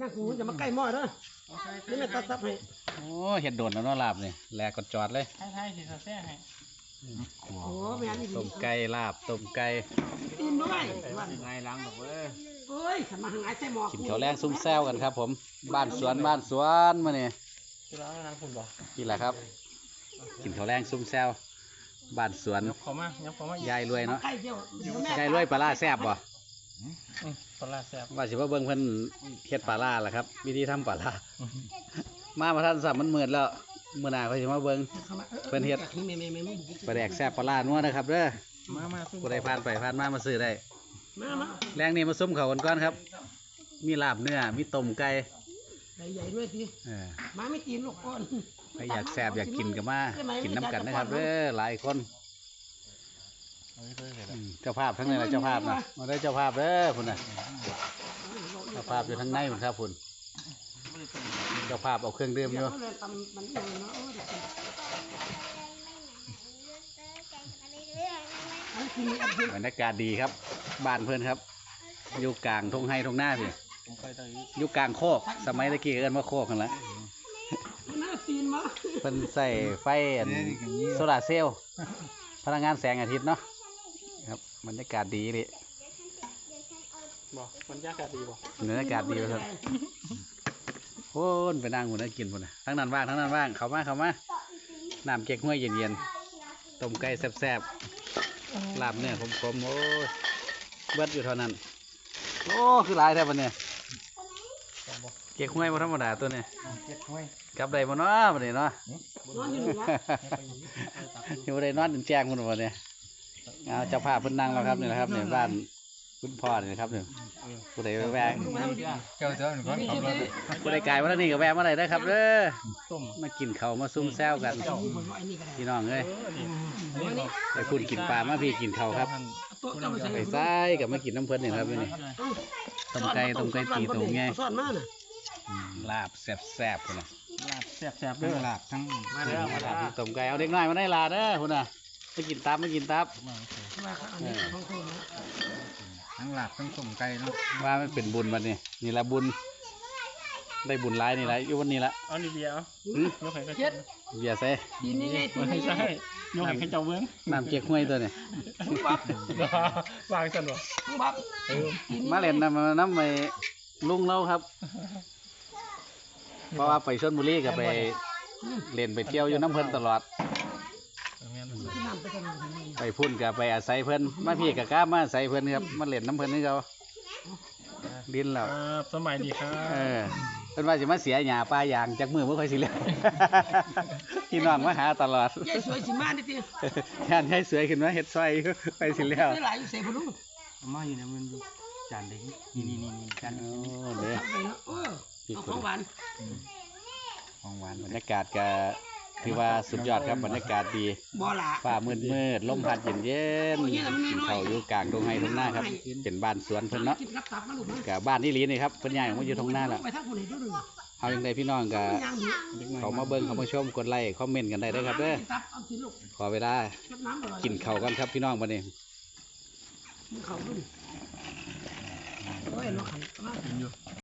นั่งกูจะมาใกล้หม้อเด้อนี่แม่ตัดซับให้โอ้เห็ดโดนแล้วเนาะลาบนี่แลกดจอดเลยให้ให้สิซะแซ่ให้โอ้แม่นี่ดีต้มไก่ลาบต้มไก่ตีนด้วยไงล้างดอกเว้ยเฮ้ยขันมาหางไอ้ใส่หม้อกินข้าวแรงซุ้มแซวกันครับผม บ้านสวนบ้านสวนมาเนี่ยสิล้างล้างคุณบ่นี่แหละครับ กินข้าวแรงซุ้มแซวบ้านสวนยกเข้ามายกเข้ามาอีกยายรวยเนาะไข่เดียวเดี๋ยวแม่ยายรวยปลาล่าแซ่บบ่อืม ปลาร้าแซ่บว่าสิว่าเบิ่งเพิ่นเฮ็ดปลาล่าล่ะครับ วิธีทำปลาล่ามามาท่านสับมันมืดแล้วมื้อหน้าเขาสิมาเบิ่ง เพิ่นเฮ็ดแม่แม่แม่แม่ปลาแดกแซ่บปลาล่านัวนะครับเด้อมามาสู้ผู้ใดผ่านไปผ่านมามาซื้อได้ มามาแรงนี้มาซุ้มเขาวกันก่อนครับ มีลาบเนื้อ มีต้มไก่ใหญ่ใหญ่ด้วยสิเออมาไม่ตีนหรอกก้อน ใครอยากแซ่บอยากกินก็มากินน้ำกันนะครับเด้อหลายคน เอาไปเลยอืมเจ้าภาพทั้งนั้นแหละเจ้าภาพนะมาได้เจ้าภาพเด้อพุ่นน่ะเจ้าภาพอยู่ทั้งในพุ่นครับพุ่นเจ้าภาพเอาเครื่องดื่มอยู่เดี๋ยวเลยตำมันเองเนาะเออเดี๋ยวอันนี้อันนี้บรรยากาศดีครับ บ้านเพื่อนครับ อยู่กลางทงไฮทงหน้าพี่ผมไปตะกี้อยู่กลางโคก สมัยตะกี้เอิ้นว่าโคกกันละน่าตีนมาเพิ่นใส่ไฟอันโซลาร์เซลล์พลังงานแสงอาทิตย์เนาะ ครับบรรยากาศดีเลยบ่มันยากาศดีบ่บรรยากาศดีครับโอ้นไปนั่งหุ่นนั่งกินพุ่นนะทั้งนั้นว่างทั้งนั้นว่างเข้ามาเข้ามาน้ำเก๊กห้วยเย็นๆต้มไก่แซ่บๆลาบเนื้อขมๆโอ้ยเบิดอยู่เท่านั้น โอ้คือหลายแท้ปะเนี่ยบ่บ่เก๊กห้วยบ่ธรรมดาตัวนี้เก็บห้วยกลับได้บ่เนาะบัดนี้เนาะนอนอยู่หนึ่งวะอยู่ได้นอนถึงแจ้งพุ่นบ่เนี่ย เอาเจ้าภาพเพิ่นนั่งแล้วครับนี่แหละครับเนี่ยบ้านคุณพ่อนี่นะครับเนี่ยผู้ใดแวะเจ้าเจ้าหนึ่งคนขับรถผู้ใดไกลมาทางนี้ก็แวะมาได้เด้อครับเด้อต้มมากินข้าวมาซุ่มแซวกันพี่น้องเอ้ยเออนี่อันนี้ไปพุ่นกินปลามาพี่กินข้าวครับโต๊ะเจ้าไปใส่ไปซ้ายกับมากินน้ำเพิ่นนี่ครับนี่ต้มไก่ต้มไก่ตีต้มไงซ่อนมาน่ะลาบแซ่บๆพุ่นน่ะลาบแซ่บๆเด้อลาบทั้งมาเด้อมาเด้ลาอบต้มไก่เอาเด็กน้อยมาได้ลาเด้อพุ่นน่ะ ไปกินตับมากินตับว่าอันนี้ของคุณนะทั้งลาบทั้งต้มไก่เนาะว่ามันเป็นบุญบัดนี้นี่ละบุญ ได้บุญหลายนี่ละอยู่วันนี้ละเอานี่เบียร์เอาหืมยกให้เขาเจ็ดเบียร์ใส่ตีนนี่ไงตีนไม่นี่ไงใช่ยกให้เขาเจ้าเบิ้งน้ำเก๊กห้วยตัวนี้บับวางกันบ่บับเออมาเล่นน้ำน้ำไปลุงเราครับ เพราะว่าไปชลบุรีก็ไปเล่นไปเที่ยวอยู่น้ำเพิ่นตลอดแม่นน้ำ ไปกันไปพุ่นก็ไปอาศัยเพิ่นมาพี่ก็กล้ามาอาศัยเพิ่นครับมาเล่นน้ำเพิ่นนี่เขาดินแล้วครับสมัยดีครัเอบอเพิ่นว่าสิมาเสียหญ้าป่ายางจากมือบ่ค่อยสิเลี้ยงพี่น้องมาหาตลอดยายสวยสิมาดิตีย่านให้สวยขึ้นมาเฮ็ดซอยอยู่ไปสิแล้วได้หลายอยู่เสพลุงมาอยู่ในมันอยู่จานเด็กนี่นี่นี่นี่จานโอ้เด้อไปเนาะเออเอาของหวานของหวานบรรยากาศก็ ถือว่าสุดยอดครับบรรยากาศดีบ่ละฟ้ามืดมืดๆลมพัดเย็นเย็นๆกินข้าวอยู่กลางตรงไห้ตรงหน้าครับเป็นบ้านสวนเพิ่นเนาะกินรับตับมาลูกนะกับบ้านนี่ลีนี่ครับเพิ่นย้ายออกมาอยู่ตรงหน้าแล้วไปทางคนไหนเด้อดูเอาจังไดพี่น้องก็ย่างดีเขามาเบิ่งเขามาชมกดไลค์คอมเมนต์กันได้เด้อครับเด้อตับเอาสิลูกขอเวลารดน้ำอร่อยกินข้าวกันครับพี่น้องบัดนี้เขาด้วยโอ้ยเนาะขันมา